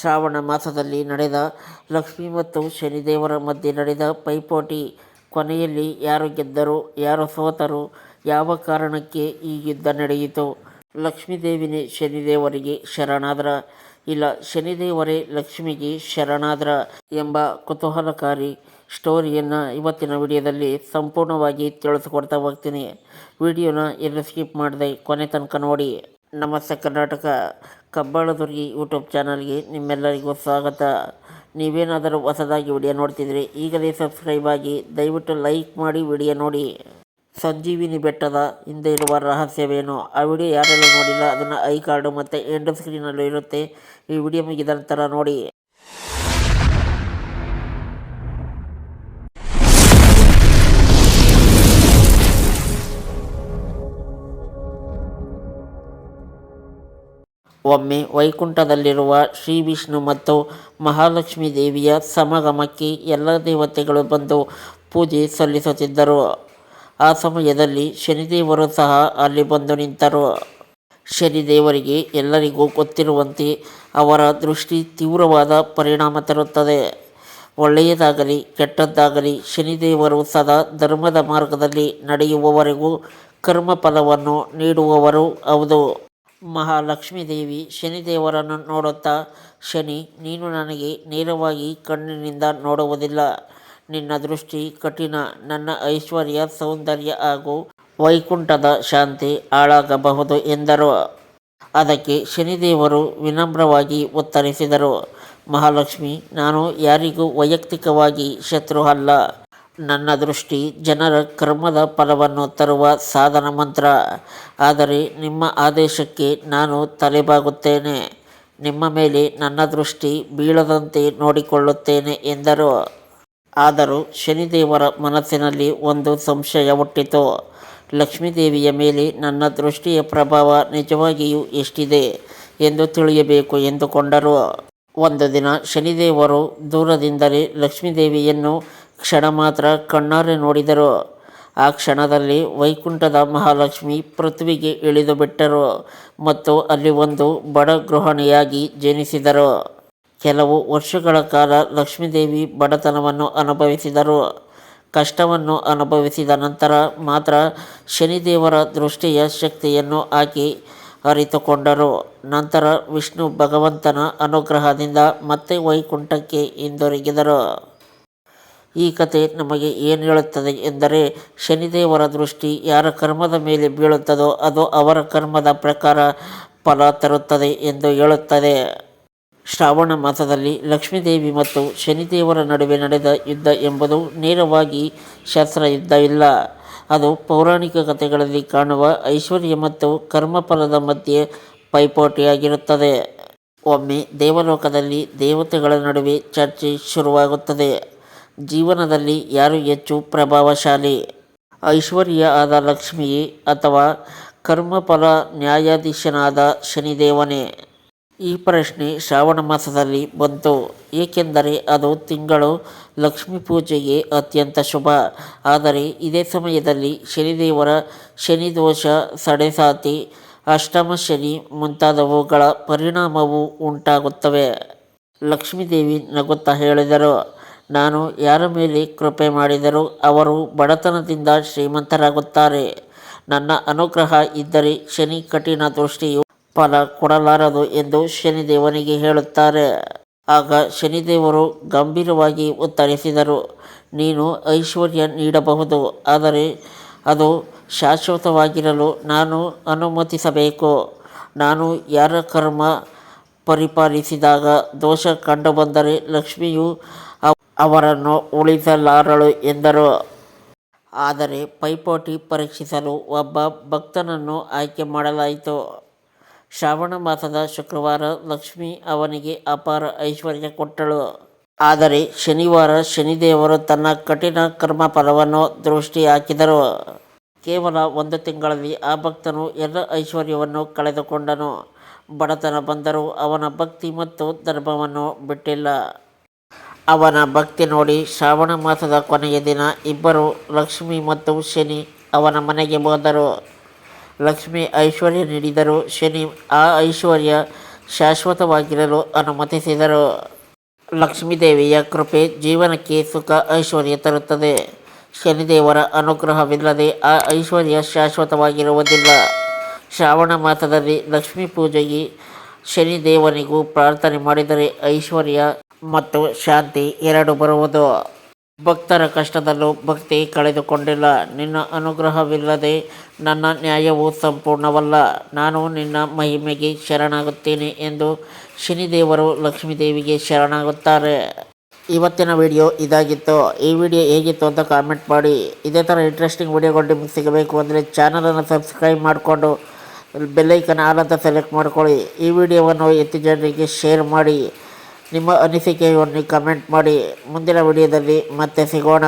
ಶ್ರಾವಣ ಮಾಸದಲ್ಲಿ ನಡೆದ ಲಕ್ಷ್ಮಿ ಮತ್ತು ಶನಿದೇವರ ಮಧ್ಯೆ ನಡೆದ ಪೈಪೋಟಿ ಕೊನೆಯಲ್ಲಿ ಯಾರು ಗೆದ್ದರು, ಯಾರು ಸೋತರು, ಯಾವ ಕಾರಣಕ್ಕೆ ಈ ಯುದ್ಧ ನಡೆಯಿತು? ಲಕ್ಷ್ಮೀದೇವಿನೇ ಶನಿದೇವರಿಗೆ ಶರಣಾದ್ರ. ಇಲ್ಲ, ಶನಿದೇವರೇ ಲಕ್ಷ್ಮಿಗೆ ಶರಣಾದ್ರ ಎಂಬ ಕುತೂಹಲಕಾರಿ ಸ್ಟೋರಿಯನ್ನು ಇವತ್ತಿನ ವಿಡಿಯೋದಲ್ಲಿ ಸಂಪೂರ್ಣವಾಗಿ ತಿಳಿಸ್ಕೊಡ್ತಾ ಹೋಗ್ತೀನಿ. ವಿಡಿಯೋನ ಎಲ್ಲ ಸ್ಕಿಪ್ ಮಾಡಿದೆ ಕೊನೆ ತನಕ ನೋಡಿ. ನಮಸ್ತೆ ಕರ್ನಾಟಕ ಕಬ್ಬಾಳದುರ್ಗಿ ಯೂಟ್ಯೂಬ್ ಚಾನಲ್ಗೆ ನಿಮ್ಮೆಲ್ಲರಿಗೂ ಸ್ವಾಗತ. ನೀವೇನಾದರೂ ಹೊಸದಾಗಿ ವಿಡಿಯೋ ನೋಡ್ತಿದ್ರೆ ಈಗಲೇ ಸಬ್ಸ್ಕ್ರೈಬ್ ಆಗಿ ದಯವಿಟ್ಟು ಲೈಕ್ ಮಾಡಿ ವಿಡಿಯೋ ನೋಡಿ. ಸಂಜೀವಿನಿ ಬೆಟ್ಟದ ಹಿಂದೆ ಇರುವ ರಹಸ್ಯವೇನು? ಆ ವಿಡಿಯೋ ಯಾರೆಲ್ಲ ನೋಡಿಲ್ಲ. ಅದನ್ನು ಐ ಕಾರ್ಡು ಮತ್ತು ಎಂಡ್ ಸ್ಕ್ರೀನಲ್ಲೂ ಇರುತ್ತೆ. ಈ ವಿಡಿಯೋ ಮುಗಿದ ನಂತರ ನೋಡಿ. ಒಮ್ಮೆ ವೈಕುಂಠದಲ್ಲಿರುವ ಶ್ರೀ ವಿಷ್ಣು ಮತ್ತು ಮಹಾಲಕ್ಷ್ಮೀ ದೇವಿಯ ಸಮಾಗಮಕ್ಕೆ ಎಲ್ಲ ದೇವತೆಗಳು ಬಂದು ಪೂಜೆ ಸಲ್ಲಿಸುತ್ತಿದ್ದರು. ಆ ಸಮಯದಲ್ಲಿ ಶನಿದೇವರು ಸಹ ಅಲ್ಲಿ ಬಂದು ನಿಂತರು. ಶನಿದೇವರಿಗೆ ಎಲ್ಲರಿಗೂ ಗೊತ್ತಿರುವಂತೆ ಅವರ ದೃಷ್ಟಿ ತೀವ್ರವಾದ ಪರಿಣಾಮ ತರುತ್ತದೆ. ಒಳ್ಳೆಯದಾಗಲಿ, ಕೆಟ್ಟದ್ದಾಗಲಿ ಶನಿದೇವರು ಸದಾ ಧರ್ಮದ ಮಾರ್ಗದಲ್ಲಿ ನಡೆಯುವವರೆಗೂ ಕರ್ಮಫಲವನ್ನು ನೀಡುವವರು ಹೌದು. ಮಹಾಲಕ್ಷ್ಮೀ ದೇವಿ ಶನಿದೇವರನ್ನು ನೋಡುತ್ತಾ, ಶನಿ, ನೀನು ನನಗೆ ನೇರವಾಗಿ ಕಣ್ಣಿನಿಂದ ನೋಡುವುದಿಲ್ಲ. ನಿನ್ನ ದೃಷ್ಟಿ ಕಠಿಣ. ನನ್ನ ಐಶ್ವರ್ಯ, ಸೌಂದರ್ಯ ಹಾಗೂ ವೈಕುಂಠದ ಶಾಂತಿ ಹಾಳಾಗಬಹುದು ಎಂದರು. ಅದಕ್ಕೆ ಶನಿದೇವರು ವಿನಮ್ರವಾಗಿ ಉತ್ತರಿಸಿದರು, ಮಹಾಲಕ್ಷ್ಮಿ, ನಾನು ಯಾರಿಗೂ ವೈಯಕ್ತಿಕವಾಗಿ ಶತ್ರು ಅಲ್ಲ ನನ್ನ ದೃಷ್ಟಿ ಜನರ ಕರ್ಮದ ಫಲವನ್ನು ತರುವ ಸಾಧನ ಮಂತ್ರ. ಆದರೆ ನಿಮ್ಮ ಆದೇಶಕ್ಕೆ ನಾನು ತಲೆಬಾಗುತ್ತೇನೆ. ನಿಮ್ಮ ಮೇಲೆ ನನ್ನ ದೃಷ್ಟಿ ಬೀಳದಂತೆ ನೋಡಿಕೊಳ್ಳುತ್ತೇನೆ ಎಂದರು. ಆದರೂ ಶನಿದೇವರ ಮನಸ್ಸಿನಲ್ಲಿ ಒಂದು ಸಂಶಯ ಹುಟ್ಟಿತು. ಲಕ್ಷ್ಮೀದೇವಿಯ ಮೇಲೆ ನನ್ನ ದೃಷ್ಟಿಯ ಪ್ರಭಾವ ನಿಜವಾಗಿಯೂ ಎಷ್ಟಿದೆ ಎಂದು ತಿಳಿಯಬೇಕು ಎಂದುಕೊಂಡರು. ಒಂದು ದಿನ ಶನಿದೇವರು ದೂರದಿಂದಲೇ ಲಕ್ಷ್ಮೀದೇವಿಯನ್ನು ಕ್ಷಣ ಮಾತ್ರ ಕಣ್ಣಾರೆ ನೋಡಿದರು. ಆ ಕ್ಷಣದಲ್ಲಿ ವೈಕುಂಠದ ಮಹಾಲಕ್ಷ್ಮಿ ಪೃಥ್ವಿಗೆ ಇಳಿದು ಬಿಟ್ಟರು ಮತ್ತು ಅಲ್ಲಿ ಒಂದು ಬಡ ಗೃಹಿಣಿಯಾಗಿ ಜನಿಸಿದರು. ಕೆಲವು ವರ್ಷಗಳ ಕಾಲ ಲಕ್ಷ್ಮೀದೇವಿ ಬಡತನವನ್ನು ಅನುಭವಿಸಿದರು. ಕಷ್ಟವನ್ನು ಅನುಭವಿಸಿದ ನಂತರ ಮಾತ್ರ ಶನಿದೇವರ ದೃಷ್ಟಿಯ ಶಕ್ತಿಯನ್ನು ಆಕೆ ಅರಿತುಕೊಂಡರು. ನಂತರ ವಿಷ್ಣು ಭಗವಂತನ ಅನುಗ್ರಹದಿಂದ ಮತ್ತೆ ವೈಕುಂಠಕ್ಕೆ ಹಿಂದಿರುಗಿದರು. ಈ ಕತೆ ನಮಗೆ ಏನು ಹೇಳುತ್ತದೆ ಎಂದರೆ, ಶನಿದೇವರ ದೃಷ್ಟಿ ಯಾರ ಕರ್ಮದ ಮೇಲೆ ಬೀಳುತ್ತದೋ ಅದು ಅವರ ಕರ್ಮದ ಪ್ರಕಾರ ಫಲ ತರುತ್ತದೆ ಎಂದು ಹೇಳುತ್ತದೆ. ಶ್ರಾವಣ ಮಾಸದಲ್ಲಿ ಲಕ್ಷ್ಮೀದೇವಿ ಮತ್ತು ಶನಿದೇವರ ನಡುವೆ ನಡೆದ ಯುದ್ಧ ಎಂಬುದು ನೇರವಾಗಿ ಶಸ್ತ್ರಯುದ್ಧವಿಲ್ಲ ಅದು ಪೌರಾಣಿಕ ಕಥೆಗಳಲ್ಲಿ ಕಾಣುವ ಐಶ್ವರ್ಯ ಮತ್ತು ಕರ್ಮಫಲದ ಮಧ್ಯೆ ಪೈಪೋಟಿಯಾಗಿರುತ್ತದೆ. ಒಮ್ಮೆ ದೇವಲೋಕದಲ್ಲಿ ದೇವತೆಗಳ ನಡುವೆ ಚರ್ಚೆ ಶುರುವಾಗುತ್ತದೆ. ಜೀವನದಲ್ಲಿ ಯಾರು ಹೆಚ್ಚು ಪ್ರಭಾವಶಾಲಿ? ಐಶ್ವರ್ಯ ಆದ ಲಕ್ಷ್ಮಿಯೇ ಅಥವಾ ಕರ್ಮಫಲ ನ್ಯಾಯಾಧೀಶನಾದ ಶನಿದೇವನೇ? ಈ ಪ್ರಶ್ನೆ ಶ್ರಾವಣ ಮಾಸದಲ್ಲಿ ಬಂತು. ಏಕೆಂದರೆ ಅದು ತಿಂಗಳು ಲಕ್ಷ್ಮೀ ಪೂಜೆಗೆ ಅತ್ಯಂತ ಶುಭ. ಆದರೆ ಇದೇ ಸಮಯದಲ್ಲಿ ಶನಿದೇವರ ಶನಿದೋಷ, ಸಡೆಸಾತಿ, ಅಷ್ಟಮ ಶನಿ ಮುಂತಾದವುಗಳ ಪರಿಣಾಮವು ಉಂಟಾಗುತ್ತವೆ. ಲಕ್ಷ್ಮೀದೇವಿ ನಗುತ್ತಾ ಹೇಳಿದರು. ನಾನು ಯಾರ ಮೇಲೆ ಕೃಪೆ ಮಾಡಿದರೂ ಅವರು ಬಡತನದಿಂದ ಶ್ರೀಮಂತರಾಗುತ್ತಾರೆ. ನನ್ನ ಅನುಗ್ರಹ ಇದ್ದರೆ ಶನಿ ಕಠಿಣ ದೃಷ್ಟಿಯು ಫಲ ಕೊಡಲಾರದು ಎಂದು ಶನಿದೇವನಿಗೆ ಹೇಳುತ್ತಾರೆ. ಆಗ ಶನಿದೇವರು ಗಂಭೀರವಾಗಿ ಉತ್ತರಿಸಿದರು, ನೀನು ಐಶ್ವರ್ಯ ನೀಡಬಹುದು, ಆದರೆ ಅದು ಶಾಶ್ವತವಾಗಿರಲು ನಾನು ಅನುಮತಿಸಬೇಕು. ನಾನು ಯಾರ ಕರ್ಮ ಪರಿಪಾಲಿಸಿದಾಗ ದೋಷ ಕಂಡುಬಂದರೆ ಲಕ್ಷ್ಮಿಯು ಅವರನ್ನು ಉಳಿಸಲಾರಳು ಎಂದರು. ಆದರೆ ಪೈಪೋಟಿ ಪರೀಕ್ಷಿಸಲು ಒಬ್ಬ ಭಕ್ತನನ್ನು ಆಯ್ಕೆ ಮಾಡಲಾಯಿತು. ಶ್ರಾವಣ ಮಾಸದ ಶುಕ್ರವಾರ ಲಕ್ಷ್ಮಿ ಅವನಿಗೆ ಅಪಾರ ಐಶ್ವರ್ಯ ಕೊಟ್ಟಳು. ಆದರೆ ಶನಿವಾರ ಶನಿದೇವರು ತನ್ನ ಕಠಿಣ ಕರ್ಮ ಫಲವನ್ನು ದೃಷ್ಟಿ ಹಾಕಿದರು. ಕೇವಲ ಒಂದು ತಿಂಗಳಲ್ಲಿ ಆ ಭಕ್ತನು ಎಲ್ಲ ಐಶ್ವರ್ಯವನ್ನು ಕಳೆದುಕೊಂಡನು. ಬಡತನ ಬಂದರೂ ಅವನ ಭಕ್ತಿ ಮತ್ತು ಧರ್ಮವನ್ನು ಬಿಟ್ಟಿಲ್ಲ. ಅವನ ಭಕ್ತಿ ನೋಡಿ ಶ್ರಾವಣ ಮಾಸದ ಕೊನೆಯ ದಿನ ಇಬ್ಬರು ಲಕ್ಷ್ಮಿ ಮತ್ತು ಶನಿ ಅವನ ಮನೆಗೆ ಹೋದರು. ಲಕ್ಷ್ಮಿ ಐಶ್ವರ್ಯ ನೀಡಿದರು. ಶನಿ ಆ ಐಶ್ವರ್ಯ ಶಾಶ್ವತವಾಗಿರಲು ಅನುಮತಿಸಿದರು. ಲಕ್ಷ್ಮೀದೇವಿಯ ಕೃಪೆ ಜೀವನಕ್ಕೆ ಸುಖ ಐಶ್ವರ್ಯ ತರುತ್ತದೆ. ಶನಿದೇವರ ಅನುಗ್ರಹವಿಲ್ಲದೆ ಆ ಐಶ್ವರ್ಯ ಶಾಶ್ವತವಾಗಿರುವುದಿಲ್ಲ. ಶ್ರಾವಣ ಮಾಸದಲ್ಲಿ ಲಕ್ಷ್ಮೀ ಪೂಜೆಗೆ ಶನಿದೇವನಿಗೂ ಪ್ರಾರ್ಥನೆ ಮಾಡಿದರೆ ಐಶ್ವರ್ಯ ಮತ್ತು ಶಾಂತಿ ಎರಡು ಬರುವುದು. ಭಕ್ತರ ಕಷ್ಟದಲ್ಲೂ ಭಕ್ತಿ ಕಳೆದುಕೊಂಡಿಲ್ಲ. ನಿನ್ನ ಅನುಗ್ರಹವಿಲ್ಲದೆ ನನ್ನ ನ್ಯಾಯವು ಸಂಪೂರ್ಣವಲ್ಲ. ನಾನು ನಿನ್ನ ಮಹಿಮೆಗೆ ಶರಣಾಗುತ್ತೇನೆ ಎಂದು ಶನಿದೇವರು ಲಕ್ಷ್ಮೀದೇವಿಗೆ ಶರಣಾಗುತ್ತಾರೆ. ಇವತ್ತಿನ ವಿಡಿಯೋ ಇದಾಗಿತ್ತು. ಈ ವಿಡಿಯೋ ಹೇಗಿತ್ತು ಅಂತ ಕಾಮೆಂಟ್ ಮಾಡಿ. ಇದೇ ಥರ ಇಂಟ್ರೆಸ್ಟಿಂಗ್ ವಿಡಿಯೋಗಳು ನಿಮಗೆ ಸಿಗಬೇಕು ಅಂದರೆ ಚಾನಲನ್ನು ಸಬ್ಸ್ಕ್ರೈಬ್ ಮಾಡಿಕೊಂಡು ಬೆಲ್ಲೈಕನ್ ಆಲ್ ಅಂತ ಸೆಲೆಕ್ಟ್ ಮಾಡ್ಕೊಳ್ಳಿ. ಈ ವಿಡಿಯೋವನ್ನು ಹೆಚ್ಚು ಜನರಿಗೆ ಶೇರ್ ಮಾಡಿ. ನಿಮ್ಮ ಅನಿಸಿಕೆಯನ್ನು ಕಮೆಂಟ್ ಮಾಡಿ ಮುಂದಿನ ವಿಡಿಯೋದಲ್ಲಿ ಮತ್ತೆ ಸಿಗೋಣ.